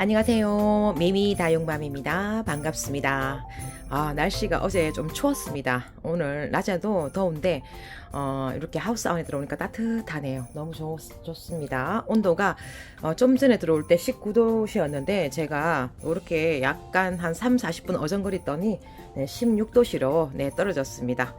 안녕하세요. 미미 다용밤입니다. 반갑습니다. 아, 날씨가 어제 좀 추웠습니다. 오늘 낮에도 더운데, 어, 이렇게 하우스 안에 들어오니까 따뜻하네요. 너무 좋, 좋습니다. 온도가 어, 좀 전에 들어올 때 19도씨였는데, 제가 이렇게 약간 한 3, 40분 어정거리더니, 네, 16도씨로 네, 떨어졌습니다.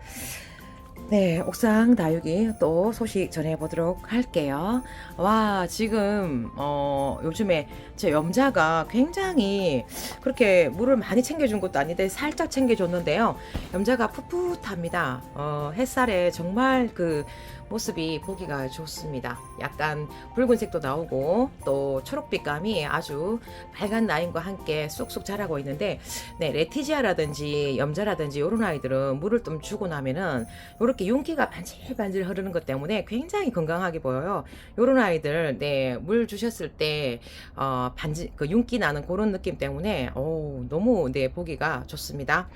네, 옥상 다육이 또 소식 전해보도록 할게요. 와, 지금, 어, 요즘에 제 염자가 굉장히 그렇게 물을 많이 챙겨준 것도 아닌데 살짝 챙겨줬는데요. 염자가 풋풋합니다. 어, 햇살에 정말 그 모습이 보기가 좋습니다. 약간 붉은색도 나오고 또 초록빛감이 아주 빨간 라인과 함께 쑥쑥 자라고 있는데 네, 레티지아라든지 염자라든지 이런 아이들은 물을 좀 주고 나면은 이렇게 윤기가 반질반질 흐르는 것 때문에 굉장히 건강하게 보여요. 이런 아이들 네, 물 주셨을 때 어, 반지 그 윤기 나는 그런 느낌 때문에 오, 너무 네, 보기가 좋습니다.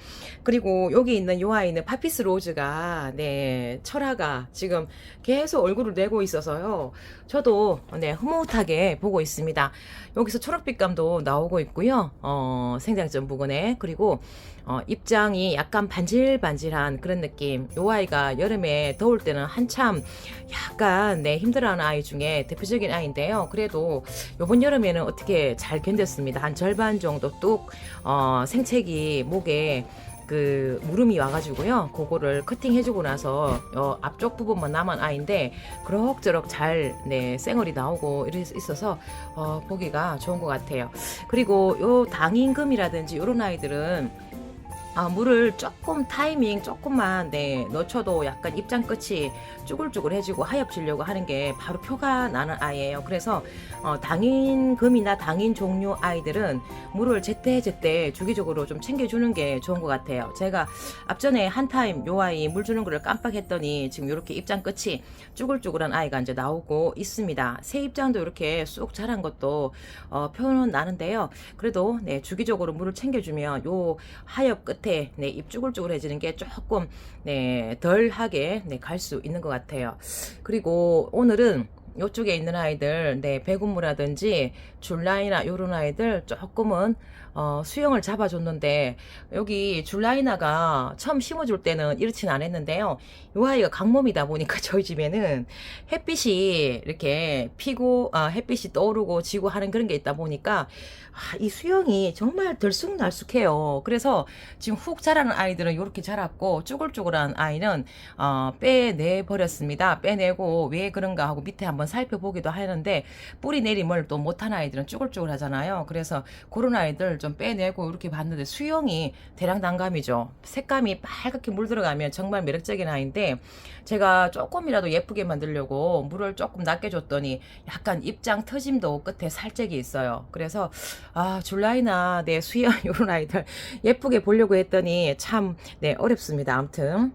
그리고 여기 있는 요 아이는 파피스 로즈가 네, 철화가 지금 계속 얼굴을 내고 있어서요. 저도 네, 흐뭇하게 보고 있습니다. 여기서 초록빛감도 나오고 있고요. 어, 생장점 부근에 그리고 어, 입장이 약간 반질반질한 그런 느낌. 요 아이가 여름에 더울 때는 한참 약간 네, 힘들어하는 아이 중에 대표적인 아이인데요. 그래도 요번 여름에는 어떻게 잘 견뎠습니다. 한 절반 정도 뚝 어, 생채기 목에 그 무름이 와가지고요. 그거를 커팅해주고 나서 어, 앞쪽 부분만 남은 아이인데 그럭저럭 잘 네, 쌩얼이 나오고 이래 있어서 어, 보기가 좋은 것 같아요. 그리고 요 당임금이라든지 이런 아이들은 아, 물을 조금 타이밍 조금만 네, 넣쳐도 약간 입장 끝이 쭈글쭈글해지고 하엽지려고 하는 게 바로 표가 나는 아이예요. 그래서 어, 당인금이나 당인 종류 아이들은 물을 제때 제때 주기적으로 좀 챙겨주는 게 좋은 것 같아요. 제가 앞전에 한 타임 요 아이 물 주는 거를 깜빡했더니 지금 이렇게 입장 끝이 쭈글쭈글한 아이가 이제 나오고 있습니다. 새 입장도 이렇게 쑥 자란 것도 어, 표는 나는데요. 그래도 네, 주기적으로 물을 챙겨주면 요 하엽 끝에 네, 입 쭈글쭈글해지는 게 조금 네, 덜하게 네, 갈 수 있는 것 같아요. 그리고 오늘은 요쪽에 있는 아이들, 네, 배군무라든지 줄라이나 요런 아이들 조금은 어, 수영을 잡아줬는데 여기 줄라이나가 처음 심어줄 때는 이렇진 않았는데요. 이 아이가 강몸이다 보니까 저희 집에는 햇빛이 이렇게 피고 아, 햇빛이 떠오르고 지고 하는 그런 게 있다 보니까 아, 이 수영이 정말 들쑥날쑥해요. 그래서 지금 훅 자라는 아이들은 이렇게 자랐고 쭈글쭈글한 아이는 어, 빼내 버렸습니다. 빼내고 왜 그런가 하고 밑에 한번 살펴보기도 하는데 뿌리 내림을 또 못한 아이들은 쭈글쭈글 하잖아요. 그래서 그런 아이들 좀 빼내고 이렇게 봤는데 수영이 대량단감이죠. 색감이 빨갛게 물 들어가면 정말 매력적인 아이인데 제가 조금이라도 예쁘게 만들려고 물을 조금 낮게 줬더니 약간 입장 터짐도 끝에 살짝이 있어요. 그래서 아 줄라이나 네 수영 이런 아이들 예쁘게 보려고 했더니 참 네 어렵습니다. 아무튼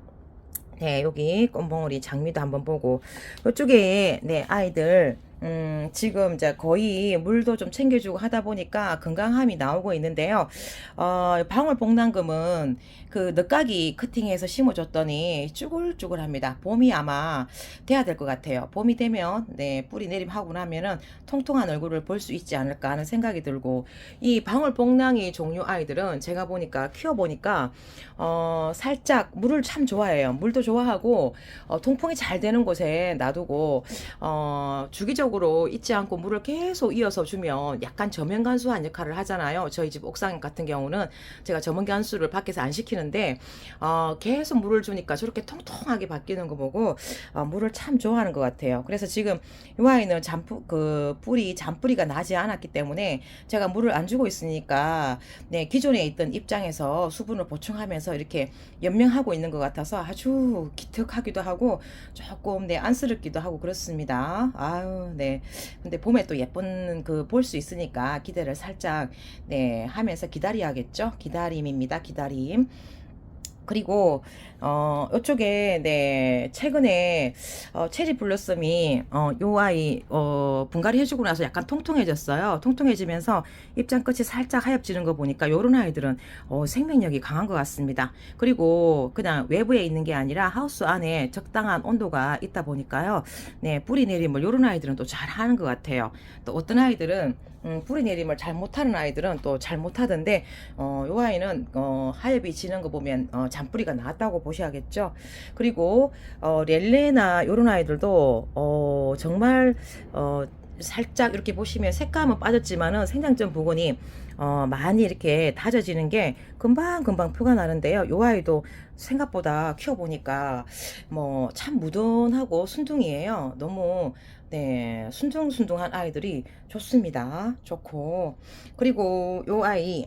네, 여기 꽃봉오리 장미도 한번 보고 이쪽에 네 아이들 음, 지금 이제 거의 물도 좀 챙겨주고 하다 보니까 건강함이 나오고 있는데요. 어, 방울복랑금은 그 늦가기 커팅해서 심어줬더니 쭈글쭈글합니다. 봄이 아마 돼야 될 것 같아요. 봄이 되면 네 뿌리 내림하고 나면은 통통한 얼굴을 볼 수 있지 않을까 하는 생각이 들고 이 방울복랑이 종류 아이들은 제가 보니까 키워 보니까 어, 살짝 물을 참 좋아해요. 물도 좋아하고 어, 통풍이 잘 되는 곳에 놔두고 어, 주기적으로 잊지 않고 물을 계속 이어서 주면 약간 저면 간수한 역할을 하잖아요. 저희 집 옥상 같은 경우는 제가 저면 간수를 밖에서 안 시키는데 어, 계속 물을 주니까 저렇게 통통하게 바뀌는 거 보고 어, 물을 참 좋아하는 것 같아요. 그래서 지금 이 아이는 잔뿌 그 뿌리 잔뿌리가 나지 않았기 때문에 제가 물을 안 주고 있으니까 네 기존에 있던 입장에서 수분을 보충하면서 이렇게 연명하고 있는 것 같아서 아주 기특하기도 하고 조금 네 안쓰럽기도 하고 그렇습니다. 아유 네 근데 봄에 또 예쁜 그 볼 수 있으니까 기대를 살짝 네 하면서 기다려야겠죠. 기다림입니다. 기다림. 그리고 어 이쪽에 네 최근에 어 체리 블루썸이 어 요 아이 어 분갈이 해주고 나서 약간 통통해졌어요. 통통해지면서 입장 끝이 살짝 하얗지는 거 보니까 요런 아이들은 어 생명력이 강한 것 같습니다. 그리고 그냥 외부에 있는 게 아니라 하우스 안에 적당한 온도가 있다 보니까요. 네 뿌리 내림을 요런 아이들은 또 잘 하는 것 같아요. 또 어떤 아이들은 음, 뿌리 내림을 잘 못하는 아이들은 또 잘 못하던데 어, 요 아이는 어, 하엽이 지는 거 보면 어, 잔뿌리가 나왔다고 보 셔야겠죠. 그리고 어, 렐레나 요런 아이들도 어, 정말 어, 살짝 이렇게 보시면 색감은 빠졌지만은 생장점 부분이 어, 많이 이렇게 다져지는 게 금방 금방 표가 나는데요. 요 아이도 생각보다 키워보니까 뭐 참 무던하고 순둥이에요. 너무 네, 순둥순둥한 아이들이 좋습니다. 좋고. 그리고 요 아이,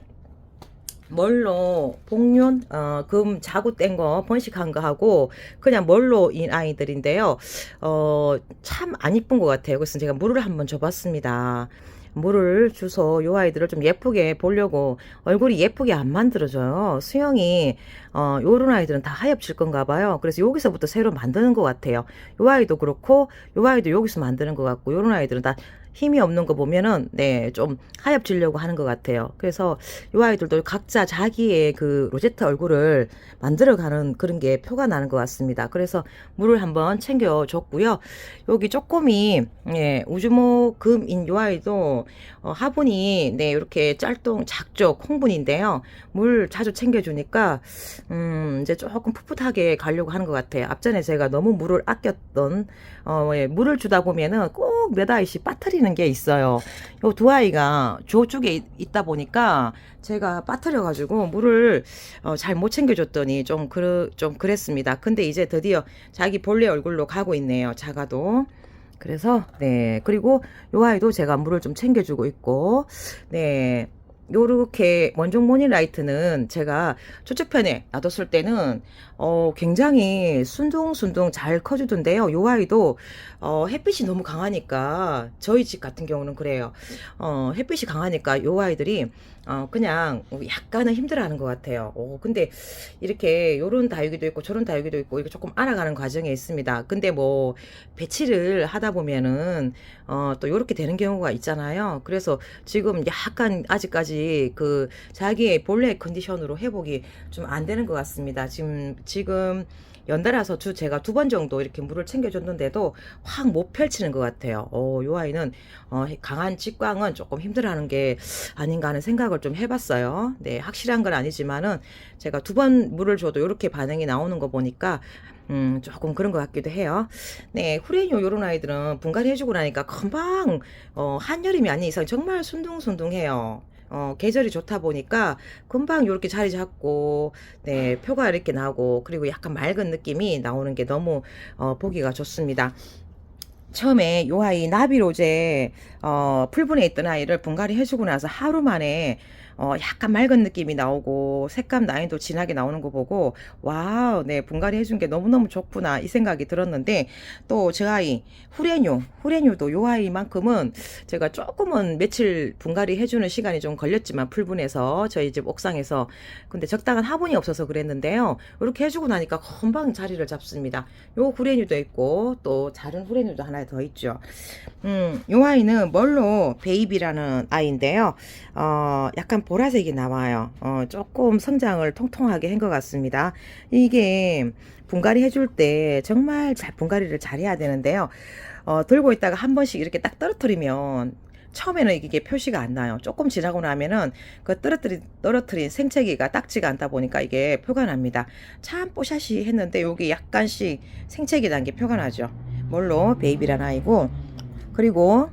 멀로 복륜 어, 금 자구 뗀 거 번식한 거 하고 그냥 멀로인 아이들인데요. 어, 참 안 이쁜 것 같아요. 그래서 제가 물을 한번 줘봤습니다. 물을 주서 요 아이들을 좀 예쁘게 보려고 얼굴이 예쁘게 안 만들어져요. 수영이 어, 요런 아이들은 다 하엽질 건가 봐요. 그래서 여기서부터 새로 만드는 것 같아요. 요 아이도 그렇고 요 아이도 여기서 만드는 것 같고 요런 아이들은 다 힘이 없는 거 보면은 네 좀 하엽지려고 하는 것 같아요. 그래서 요 아이들도 각자 자기의 그 로제트 얼굴을 만들어가는 그런 게 표가 나는 것 같습니다. 그래서 물을 한번 챙겨 줬고요. 여기 쪼꼬미 예, 우주모 금인 요 아이도 어, 화분이 네 이렇게 짤동 작죠 콩분인데요. 물 자주 챙겨주니까 음 이제 조금 풋풋하게 가려고 하는 것 같아요. 앞전에 제가 너무 물을 아꼈던 어, 예, 물을 주다 보면은 꼭몇 아이씩 빠뜨리는 게 있어요. 요 두 아이가 저쪽에 있- 있다 보니까 제가 빠뜨려가지고 물을 어, 잘 못 챙겨줬더니 좀, 그르, 좀 그랬습니다. 근데 이제 드디어 자기 본래 얼굴로 가고 있네요. 작아도. 그래서, 네. 그리고 요 아이도 제가 물을 좀 챙겨주고 있고, 네. 요렇게 원종 모니라이트는 제가 초측편에 놔뒀을 때는 어 굉장히 순둥순둥 잘 커주던데요. 요 아이도 어 햇빛이 너무 강하니까 저희 집 같은 경우는 그래요. 어 햇빛이 강하니까 요 아이들이 어 그냥 약간은 힘들어하는 것 같아요. 오 근데 이렇게 요런 다육이도 있고 저런 다육이도 있고 이거 조금 알아가는 과정에 있습니다. 근데 뭐 배치를 하다 보면은 어또 요렇게 되는 경우가 있잖아요. 그래서 지금 약간 아직까지 그 자기의 본래 컨디션으로 회복이 좀 안 되는 것 같습니다. 지금 지금 연달아서 주 제가 두 번 정도 이렇게 물을 챙겨줬는데도 확 못 펼치는 것 같아요. 어, 요 아이는 어, 강한 직광은 조금 힘들어하는 게 아닌가 하는 생각을 좀 해봤어요. 네, 확실한 건 아니지만은 제가 두 번 물을 줘도 이렇게 반응이 나오는 거 보니까 음, 조금 그런 것 같기도 해요. 네, 후레뇨 요런 아이들은 분갈이 해주고 나니까 금방 어, 한여름이 아닌 이상 정말 순둥순둥해요. 어, 계절이 좋다 보니까 금방 이렇게 자리 잡고, 네, 표가 이렇게 나오고, 그리고 약간 맑은 느낌이 나오는 게 너무, 어, 보기가 좋습니다. 처음에 요 아이 나비로제 어 풀분에 있던 아이를 분갈이 해주고 나서 하루 만에 어 약간 맑은 느낌이 나오고 색감 라인도 진하게 나오는 거 보고 와우 네 분갈이 해준 게 너무너무 좋구나 이 생각이 들었는데 또저 아이 후레뇨 후레뇨도 요 아이만큼은 제가 조금은 며칠 분갈이 해주는 시간이 좀 걸렸지만 풀분에서 저희 집 옥상에서 근데 적당한 화분이 없어서 그랬는데요 이렇게 해주고 나니까 금방 자리를 잡습니다 요 후레뇨도 있고 또 다른 후레뇨도 하나 더 있죠. 음, 요 아이는 멀로 베이비라는 아이인데요. 어, 약간 보라색이 나와요. 어, 조금 성장을 통통하게 한 것 같습니다. 이게 분갈이 해줄 때 정말 잘 분갈이를 잘 해야 되는데요. 어, 들고 있다가 한 번씩 이렇게 딱 떨어뜨리면 처음에는 이게 표시가 안 나요. 조금 지나고 나면은 그 떨어뜨린, 떨어뜨린 생채기가 딱지가 않다 보니까 이게 표가 납니다. 참 뽀샤시 했는데 여기 약간씩 생채기 난 게 표가 나죠. 뭘로 베이비란 아이고 그리고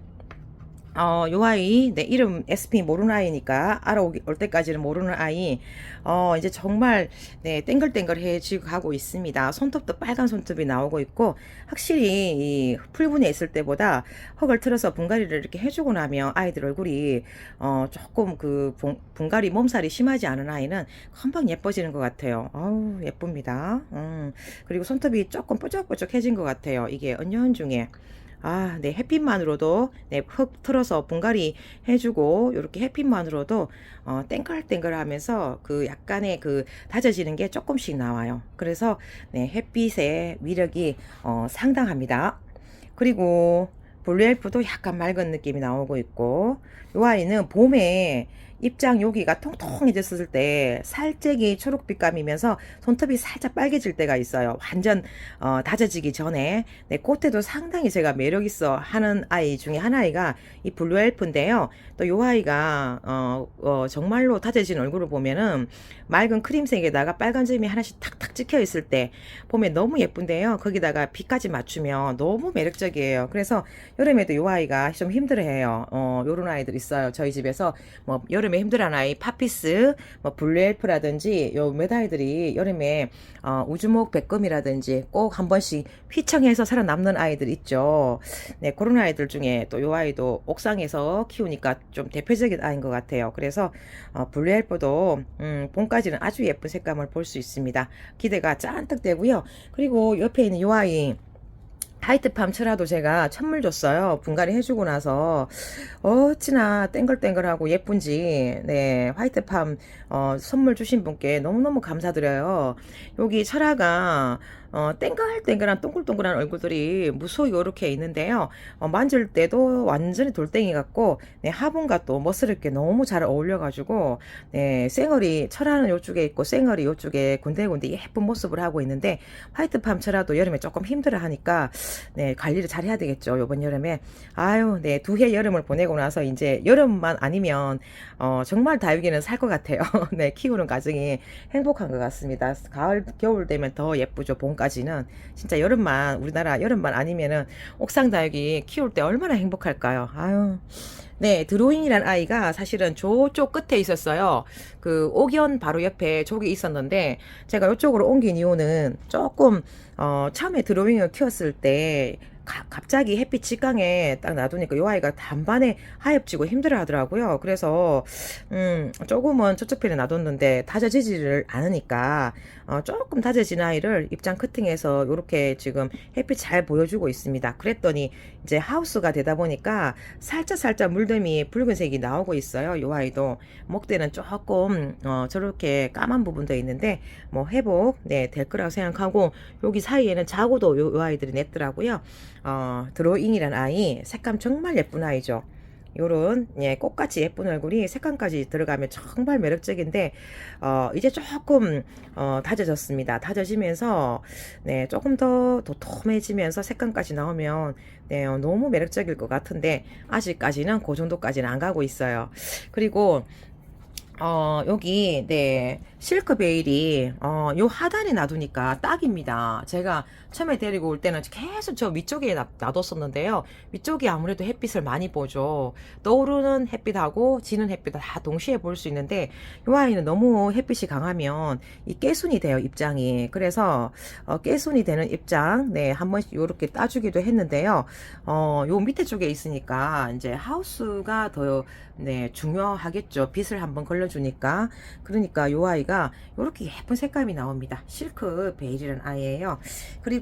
어, 요 아이, 내 이름 SP 모르는 아이니까 알아올 때까지는 모르는 아이, 어, 이제 정말, 네, 땡글땡글해지고 가고 있습니다. 손톱도 빨간 손톱이 나오고 있고, 확실히 이 풀분에 있을 때보다 흙을 틀어서 분갈이를 이렇게 해주고 나면 아이들 얼굴이, 어, 조금 그 분, 분갈이 몸살이 심하지 않은 아이는 금방 예뻐지는 것 같아요. 어우, 예쁩니다. 음, 그리고 손톱이 조금 뾰족뾰족해진 것 같아요. 이게 은연중에. 아, 네, 햇빛만으로도 네, 흙 틀어서 분갈이 해주고 이렇게 햇빛만으로도 어, 땡글땡글하면서 그 약간의 그 다져지는 게 조금씩 나와요. 그래서 네, 햇빛의 위력이 어, 상당합니다. 그리고 블루엘프도 약간 맑은 느낌이 나오고 있고 이 아이는 봄에 입장 여기가 통통해졌을 때 살짝이 초록빛감이면서 손톱이 살짝 빨개질 때가 있어요. 완전 어, 다져지기 전에 네, 그때도 상당히 제가 매력 있어 하는 아이 중에 하나이가 이 블루 엘프인데요. 또이 아이가 어, 어, 정말로 다져진 얼굴을 보면은 맑은 크림색에다가 빨간 점이 하나씩 탁탁 찍혀 있을 때 보면 너무 예쁜데요. 거기다가 빛까지 맞추면 너무 매력적이에요. 그래서 여름에도 이 아이가 좀 힘들어해요. 어, 요런 아이들 있어요. 저희 집에서 뭐 여름 에 힘들어하는 아이 파피스, 뭐 블루엘프라든지 요 메다이들이 여름에 어, 우주목 백금이라든지 꼭 한 번씩 휘청해서 살아남는 아이들 있죠. 네, 그런 아이들 중에 또 요 아이도 옥상에서 키우니까 좀 대표적인 아이인 것 같아요. 그래서 어, 블루엘프도 음, 봄까지는 아주 예쁜 색감을 볼 수 있습니다. 기대가 잔뜩 되고요. 그리고 옆에 있는 요 아이 하이트팜 철화도 제가 선물 줬어요. 분갈이 해주고 나서 어찌나 땡글땡글하고 예쁜지 네 화이트 팜 어, 선물 주신 분께 너무너무 감사드려요. 여기 철화가 어, 땡글땡글한 동글동글한 얼굴들이 무수히 이렇게 있는데요. 어, 만질 때도 완전히 돌덩이 같고 네, 화분과 또 멋스럽게 너무 잘 어울려가지고 네, 쌩얼이 철화는 이쪽에 있고 쌩얼이 이쪽에 군데군데 예쁜 모습을 하고 있는데 화이트팜 철화도 여름에 조금 힘들어하니까 네, 관리를 잘 해야 되겠죠. 이번 여름에 아유 네, 두 해 여름을 보내고 나서 이제 여름만 아니면 어, 정말 다육이는 살 것 같아요. 네, 키우는 과정이 행복한 것 같습니다. 가을 겨울 되면 더 예쁘죠. 봄 까지는 진짜 여름만 우리나라 여름만 아니면은 옥상 다육이 키울 때 얼마나 행복할까요? 아유. 네, 드로잉이란 아이가 사실은 저쪽 끝에 있었어요. 그 옥연 바로 옆에 저기 있었는데 제가 이쪽으로 옮긴 이유는 조금 어, 처음에 드로잉을 키웠을 때 가- 갑자기 햇빛 직강에 딱 놔두니까 요 아이가 단반에 하엽지고 힘들어 하더라고요. 그래서, 음, 조금은 저쪽 편에 놔뒀는데 다져지지를 않으니까, 어, 조금 다져진 아이를 입장 커팅해서 요렇게 지금 햇빛 잘 보여주고 있습니다. 그랬더니 이제 하우스가 되다 보니까 살짝 살짝 물듬이 붉은색이 나오고 있어요. 요 아이도. 목대는 조금, 어, 저렇게 까만 부분도 있는데, 뭐 회복, 네, 될 거라고 생각하고, 여기 사이에는 자고도 요, 요 아이들이 냈더라고요. 어, 드로잉이란 아이 색감 정말 예쁜 아이죠. 요런 예, 꽃같이 예쁜 얼굴이 색감까지 들어가면 정말 매력적인데 어, 이제 조금 어, 다져졌습니다. 다져지면서 네, 조금 더 도톰해지면서 색감까지 나오면 네, 어, 너무 매력적일 것 같은데 아직까지는 그 정도까지는 안 가고 있어요. 그리고 어, 여기, 네, 실크 베일이, 어, 요 하단에 놔두니까 딱입니다. 제가 처음에 데리고 올 때는 계속 저 위쪽에 놔, 놔뒀었는데요. 위쪽이 아무래도 햇빛을 많이 보죠. 떠오르는 햇빛하고 지는 햇빛 다 동시에 볼 수 있는데, 요 아이는 너무 햇빛이 강하면 이 깨순이 돼요, 입장이. 그래서, 어, 깨순이 되는 입장, 네, 한 번씩 요렇게 따주기도 했는데요. 어, 요 밑에 쪽에 있으니까, 이제 하우스가 더, 네, 중요하겠죠. 빛을 한번 걸러주니까. 그러니까 요 아이가 요렇게 예쁜 색감이 나옵니다. 실크 베일이라는 아이예요. 그리고,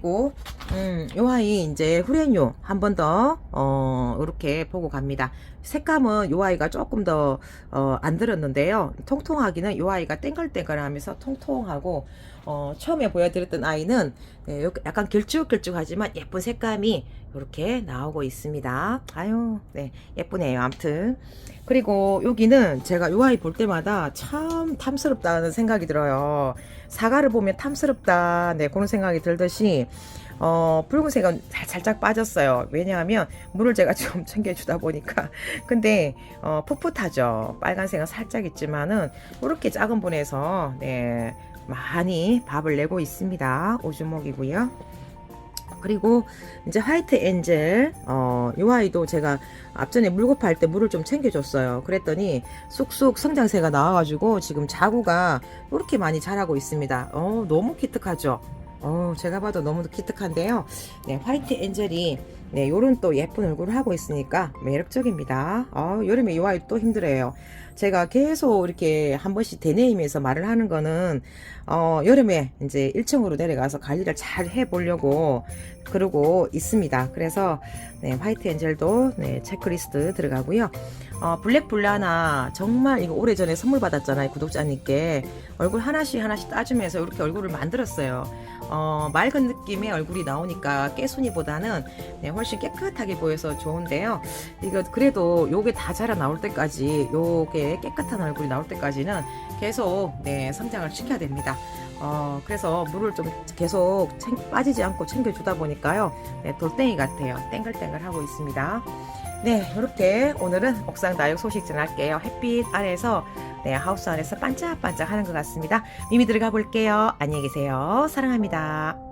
음, 요 아이 이제 후렌요 한번 더, 어, 요렇게 보고 갑니다. 색감은 요 아이가 조금 더, 어, 안 들었는데요. 통통하기는 요 아이가 땡글땡글 하면서 통통하고, 어, 처음에 보여드렸던 아이는 네, 요- 약간 길쭉길쭉하지만 예쁜 색감이 이렇게 나오고 있습니다. 아유, 네, 예쁘네요. 아무튼. 그리고 여기는 제가 요 아이 볼 때마다 참 탐스럽다는 생각이 들어요. 사과를 보면 탐스럽다. 네, 그런 생각이 들듯이, 어, 붉은색은 살- 살짝 빠졌어요. 왜냐하면 물을 제가 좀 챙겨주다 보니까. 근데, 어, 풋풋하죠. 빨간색은 살짝 있지만은, 이렇게 작은 분에서, 네, 많이 밥을 내고 있습니다. 오주목이고요. 그리고 이제 화이트 엔젤 어, 이 아이도 제가 앞전에 물급할 때 물을 좀 챙겨줬어요. 그랬더니 쑥쑥 성장세가 나와가지고 지금 자구가 이렇게 많이 자라고 있습니다. 어, 너무 기특하죠. 어, 제가 봐도 너무 기특한데요. 네, 화이트 엔젤이 네, 요런 또 예쁜 얼굴을 하고 있으니까 매력적입니다. 어, 여름에 이 아이 또 힘들어요. 제가 계속 이렇게 한 번씩 되뇌이면서 말을 하는 거는 어, 여름에 이제 1층으로 내려가서 관리를 잘 해보려고 그러고 있습니다. 그래서 네, 화이트 엔젤도 네, 체크리스트 들어가고요. 어, 블랙 블라나 정말 이거 오래전에 선물 받았잖아요 구독자님께 얼굴 하나씩 하나씩 따주면서 이렇게 얼굴을 만들었어요. 어, 맑은 느낌의 얼굴이 나오니까 깨순이보다는 네, 훨씬 깨끗하게 보여서 좋은데요. 이거 그래도 요게 다 자라 나올 때까지 요게 깨끗한 얼굴이 나올 때까지는 계속 네, 성장을 시켜야 됩니다. 어, 그래서 물을 좀 계속 챙- 빠지지 않고 챙겨주다 보니까요. 네, 돌덩이 같아요. 땡글땡글 하고 있습니다. 네, 이렇게 오늘은 옥상 다육 소식 전할게요. 햇빛 아래에서 네, 하우스 안에서 반짝반짝 하는 것 같습니다. 미미 들어가 볼게요. 안녕히 계세요. 사랑합니다.